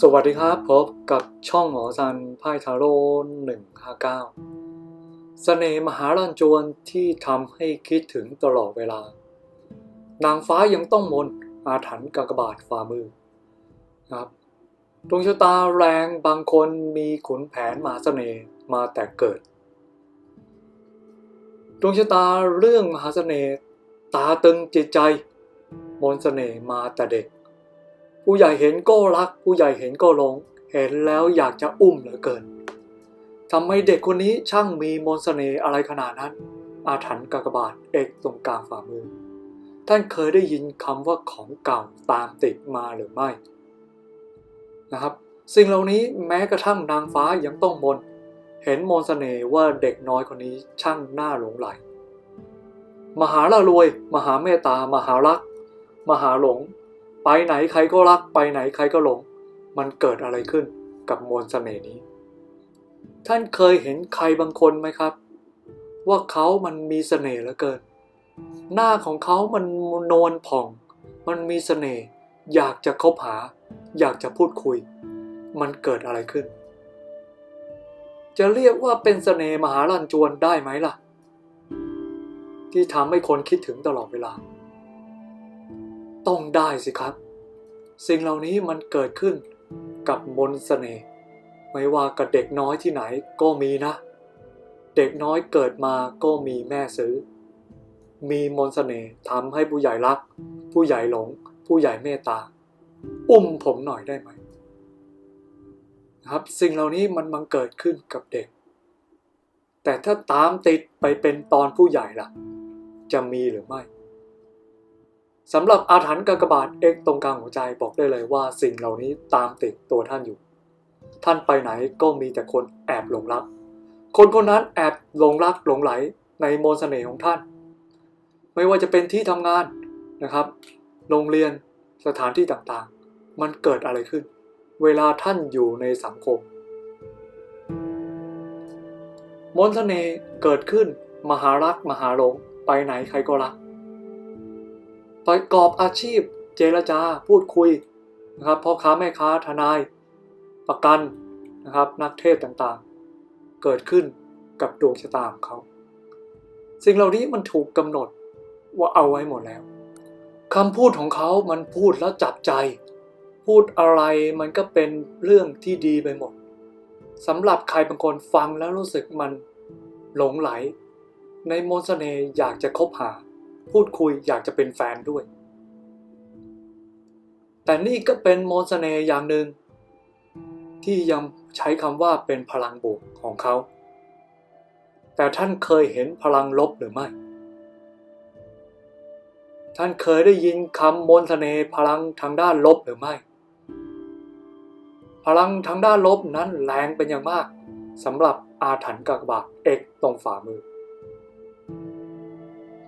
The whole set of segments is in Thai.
สวัสดีครับ พบกับช่องหมอซันไพ่ทาโร่159เสน่ห์มหาลันจวนที่ทำให้คิดถึงตลอดเวลา นางฟ้ายังต้องมนอาถรรพ์กากบาทฝ่ามือครับดวงชะตาแรงบางคนมีขุนแผนมาเสน่ห์มาแต่เกิด ดวงชะตาเรื่องมหาเสน่ห์ตาตึงจิตใจ มนเสน่ห์มาแต่เด็ก ผู้ใหญ่เห็นก็รัก ผู้ใหญ่เห็นก็หลง เห็นแล้วอยากจะอุ้มเหลือเกินทำไมเด็กคนนี้ช่างมีมนต์เสน่ห์อะไรขนาดนั้น อาถรรพ์กากบาทเอกตรงกลางฝ่ามือ ท่านเคยได้ยินคำว่าของเก่าตามติดมาหรือไม่นะครับ สิ่งเหล่านี้แม้กระทั่งนางฟ้ายังต้องมน เห็นมนต์เสน่ห์ว่าเด็กน้อยคนนี้ช่างน่าหลงไหล มหาละรวย มหาเมตตามหารัก มหาหลง ไปไหนใครก็รักไปไหนใครก็หลง มันเกิดอะไรขึ้นกับมนต์เสน่ห์นี้ ท่านเคยเห็นใครบางคนไหมครับ ว่าเขามันมีเสน่ห์เหลือเกิน หน้าของเขามันนวลผ่อง มันมีเสน่ห์อยากจะคบหา อยากจะพูดคุย มันเกิดอะไรขึ้น จะเรียกว่าเป็นเสน่ห์มหาลันจวนได้ไหมล่ะ ที่ทำให้คนคิดถึงตลอดเวลา ต้องได้สิครับ สิ่งเหล่านี้มันเกิดขึ้นกับมนต์เสน่ห์ไม่ว่ากับเด็กน้อยที่ไหนก็มีนะ เด็กน้อยเกิดมาก็มีแม่ซื้อ มีมนต์เสน่ห์ทำให้ผู้ใหญ่รัก ผู้ใหญ่หลง ผู้ใหญ่เมตตา อุ้มผมหน่อยได้ไหมครับสิ่งเหล่านี้มันมังเกิดขึ้นกับเด็ก แต่ถ้าตามติดไปเป็นตอนผู้ใหญ่ล่ะ จะมีหรือไม่ สำหรับอาถรรพ์กากบาทเอกตรงกลางหัวใจบอกได้เลยว่าสิ่งเหล่านี้ตามติดตัวท่านอยู่ ท่านไปไหนก็มีแต่คนแอบหลงรัก คนคนนั้นแอบหลงรักหลงไหลในมนต์เสน่ห์ของท่าน ไม่ว่าจะเป็นที่ทำงานนะครับ โรงเรียนสถานที่ต่างๆ มันเกิดอะไรขึ้น เวลาท่านอยู่ในสังคม มนต์เสน่ห์เกิดขึ้นมหารักมหาหลงไปไหนใครก็รัก ประกอบอาชีพเจรจาพูดคุยนะครับพ่อค้าแม่ค้าทนายประกันนะครับนักเทศต่างๆ เกิดขึ้นกับดวงชะตาของเขา สิ่งเหล่านี้มันถูกกำหนดว่าเอาไว้หมดแล้วคำพูดของเขามันพูดแล้วจับใจ พูดอะไรมันก็เป็นเรื่องที่ดีไปหมดสำหรับใครบางคนฟังแล้วรู้สึกมันหลงไหล ในมนต์เสน่ห์อยากจะคบหา พูดคุยอยากจะเป็นแฟนด้วย แต่นี่ก็เป็นมนต์เสน่ห์อย่างหนึ่ง ที่ยังใช้คำว่าเป็นพลังบวกของเขา แต่ท่านเคยเห็นพลังลบหรือไม่ ท่านเคยได้ยินคำมนต์เสน่ห์พลังทางด้านลบหรือไม่ พลังทางด้านลบนั้นแรงเป็นอย่างมากสำหรับอาถรรพ์กากบาทเอกตรงฝ่ามือ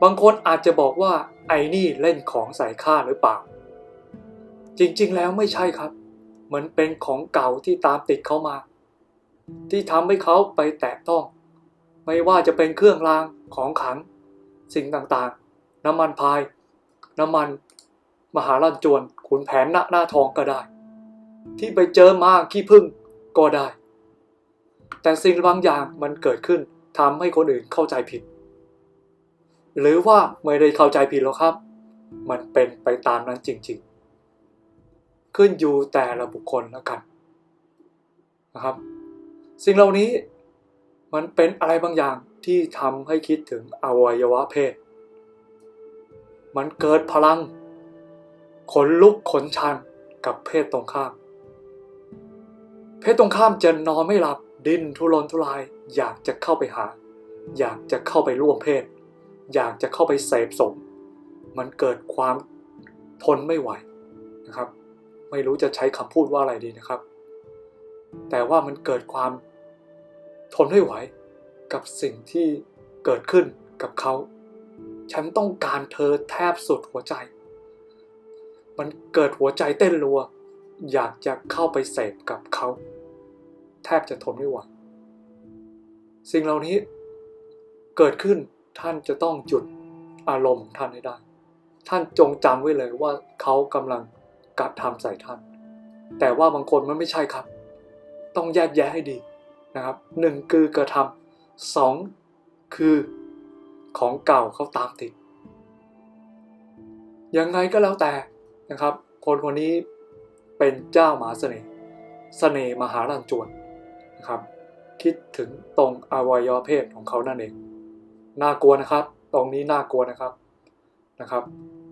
บางคนอาจจะบอกว่าไอ้นี่เล่นของใส่ข้าหรือเปล่า จริงๆแล้วไม่ใช่ครับเหมือนเป็นของเก่าที่ตามติดเขามา ที่ทำให้เขาไปแตะต้อง ไม่ว่าจะเป็นเครื่องรางของขลัง สิ่งต่างๆ น้ำมันพาย น้ำมัน มหาลันจวนขุนแผนหน้าหน้าทองก็ได้ ที่ไปเจอมาขี้พึ่งก็ได้ แต่สิ่งบางอย่างมันเกิดขึ้นทำให้คนอื่นเข้าใจผิด หรือว่าไม่ได้เข้าใจผิดหรอกครับ มันเป็นไปตามนั้นจริง ๆ ขึ้นอยู่แต่ละบุคคลแล้วกันนะครับ สิ่งเหล่านี้มันเป็นอะไรบางอย่างที่ทำให้คิดถึงอวัยวะเพศ มันเกิดพลัง ขนลุกขนชันกับเพศตรงข้าม เพศตรงข้ามจะนอนไม่หลับดิ้นทุรนทุราย อยากจะเข้าไปหา อยากจะเข้าไปร่วมเพศ อยากจะเข้าไปเสพสม มันเกิดความทนไม่ไหวนะครับ ไม่รู้จะใช้คำพูดว่าอะไรดีนะครับ แต่ว่ามันเกิดความทนไม่ไหวกับสิ่งที่เกิดขึ้นกับเขา ฉันต้องการเธอแทบสุดหัวใจ มันเกิดหัวใจเต้นรัว อยากจะเข้าไปเสพกับเขา แทบจะทนไม่ไหว สิ่งเหล่านี้เกิดขึ้น ท่านจะต้องหยุดอารมณ์ท่านให้ได้ ท่านจงจำไว้เลยว่าเขากำลังกระทำใส่ท่าน แต่ว่าบางคนมันไม่ใช่ครับ ต้องแยกแยะให้ดีนะครับหนึ่งคือกระทำสองคือของเก่าเขาตามติด ยังไงก็แล้วแต่นะครับ คนคนนี้เป็นเจ้ามหาเสน่ห์เสน่ห์มหาลันจวนนะครับ คิดถึงตรงอวัยวะเพศของเขานั่นเอง น่ากลัวนะครับ ตรงนี้น่ากลัวนะครับนะครับ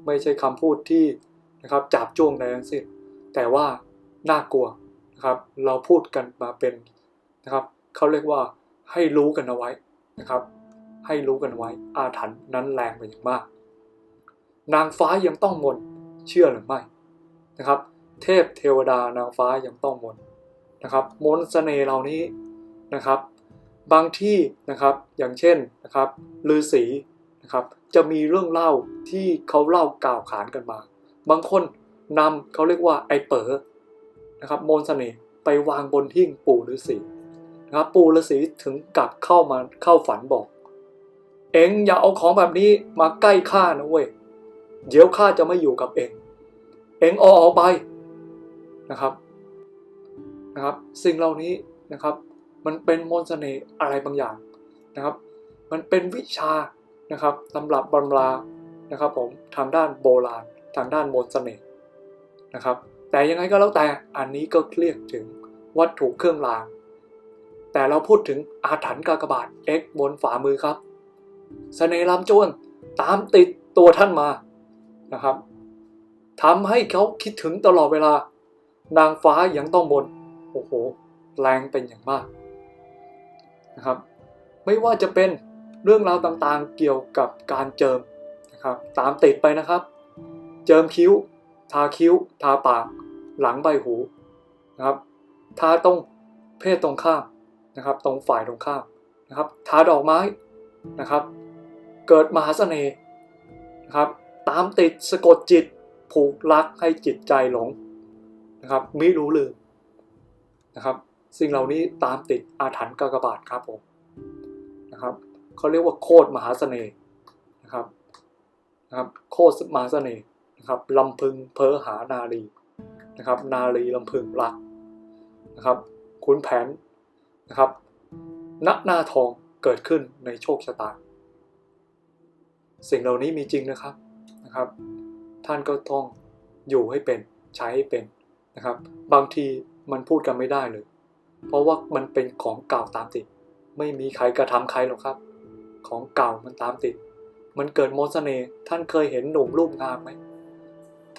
ไม่ใช่คำพูดที่นะครับจับจ้วงใดทั้งสิ้นแต่ว่าน่ากลัวนะครับ เราพูดกันมาเป็นนะครับเขาเรียกว่าให้รู้กันเอาไว้นะครับ ให้รู้กันไว้ อาถรรพ์นั้นแรงเป็นอย่างมาก นางฟ้ายังต้องมนเชื่อหรือไม่นะครับ เทพเทวดานางฟ้ายังต้องมนนะครับ มนต์เสน่ห์เหล่านี้นะครับ บางที่นะครับอย่างเช่นนะครับฤาษีนะครับจะมีเรื่องเล่าที่เขาเล่ากล่าวขานกันมา บางคนนำเขาเรียกว่าไอเป๋อนะครับมนต์เสน่ห์ไปวางบนหิ้งปู่ฤาษีนะครับปู่ฤาษีถึงกลับเข้ามาเข้าฝันบอก เอ็งอย่าเอาของแบบนี้มาใกล้ข้านะเว้ยเดี๋ยวข้าจะไม่อยู่กับเอ็งเอ็งอาออกไปนะครับนะครับ สิ่งเหล่านี้นะครับ มันเป็นมนต์เสน่ห์อะไรบางอย่างนะครับ มันเป็นวิชานะครับตำรับบำรานะครับผมทางด้านโบราณทางด้านมนต์เสน่ห์นะครับ แต่ยังไงก็แล้วแต่อันนี้ก็เรียกถึงวัตถุเครื่องราง แต่เราพูดถึงอาถรรพ์กากบาท X บนฝ่ามือครับเสน่ห์ลำจวนตามติดตัวท่านมานะครับทำให้เขาคิดถึงตลอดเวลา นางฟ้ายังต้องบน โอ้โห แรงเป็นอย่างมาก นะครับ ไม่ว่าจะเป็นเรื่องราวต่างๆเกี่ยวกับการเจิมนะครับตามติดไปนะครับ เจิมคิ้ว ทาคิ้ว ทาปาก หลังใบหูนะครับ ทาตรงเพศตรงข้ามนะครับ ตรงฝ่ายตรงข้ามนะครับ ทาดอกไม้นะครับ เกิดมหาเสน่ห์นะครับ ตามติดสะกดจิตผูกรักให้จิตใจหลงนะครับ ไม่รู้ลืมนะครับ สิ่งเหล่านี้ตามติดอาถรรพ์กากบาทครับผมนะครับเขาเรียกว่าโคตรมหาเสน่ห์นะครับนะครับโคตรมหาเสน่ห์นะครับลำพึงเพ้อหานารีนะครับ นารีลำพึงรักนะครับขุนแผนนะครับณหน้าทองเกิดขึ้นในโชคชะตา สิ่งเหล่านี้มีจริงนะครับนะครับ ท่านก็ต้องอยู่ให้เป็นใช้ให้เป็นนะครับ บางทีมันพูดกันไม่ได้เลย เพราะว่ามันเป็นของเก่าตามติด ไม่มีใครกระทำใครหรอกครับ ของเก่ามันตามติด มันเกิดมนต์เสน่ห์ท่านเคยเห็นหนุ่มรูปงามไหม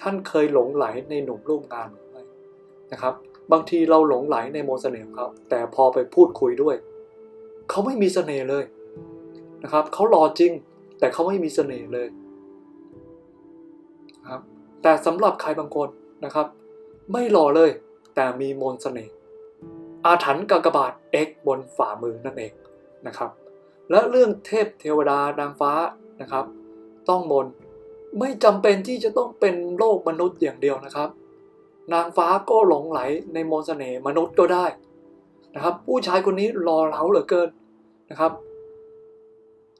ท่านเคยหลงไหลในหนุ่มรูปงามไหมนะครับ บางทีเราหลงไหลในมนต์เสน่ห์ของเขาแต่พอไปพูดคุยด้วย เขาไม่มีเสน่ห์เลยนะครับเขาหล่อจริง แต่เขาไม่มีเสน่ห์เลยครับแต่สำหรับใครบางคนนะครับ ไม่หล่อเลย แต่มีมนต์เสน่ห์ อาถรรพ์กากบาท X บนฝ่ามือนั่นเองนะครับ และเรื่องเทพเทวดานางฟ้านะครับ ต้องมนไม่จำเป็นที่จะต้องเป็นโลกมนุษย์อย่างเดียวนะครับ นางฟ้าก็หลงไหลในมนต์เสน่ห์มนุษย์ก็ได้นะครับ ผู้ชายคนนี้รอเราเหลือเกินนะครับ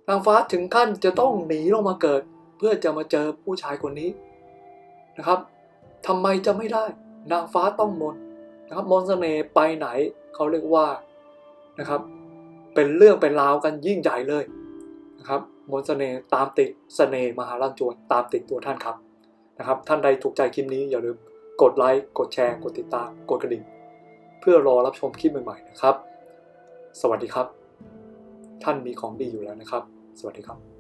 นางฟ้าถึงขั้นจะต้องหนีลงมาเกิด เพื่อจะมาเจอผู้ชายคนนี้นะครับทำไมจะไม่ได้ นางฟ้าต้องมนต นะครับมนต์เสน่ห์ไปไหนเขาเรียกว่านะครับเป็นเรื่องเป็นราวกันยิ่งใหญ่เลยนะครับมนต์เสน่ห์ตามติดสเสน่ห์มหาลันจวนตามติดตัวท่านครับนะครับท่านใดถูกใจคลิปนี้อย่าลืมกดไลค์กดแชร์ กดติดตามกดกระดิ่ง เพื่อรอรับชมคลิปใหม่ๆนะครับ สวัสดีครับ ท่านมีของดีอยู่แล้วนะครับ สวัสดีครับ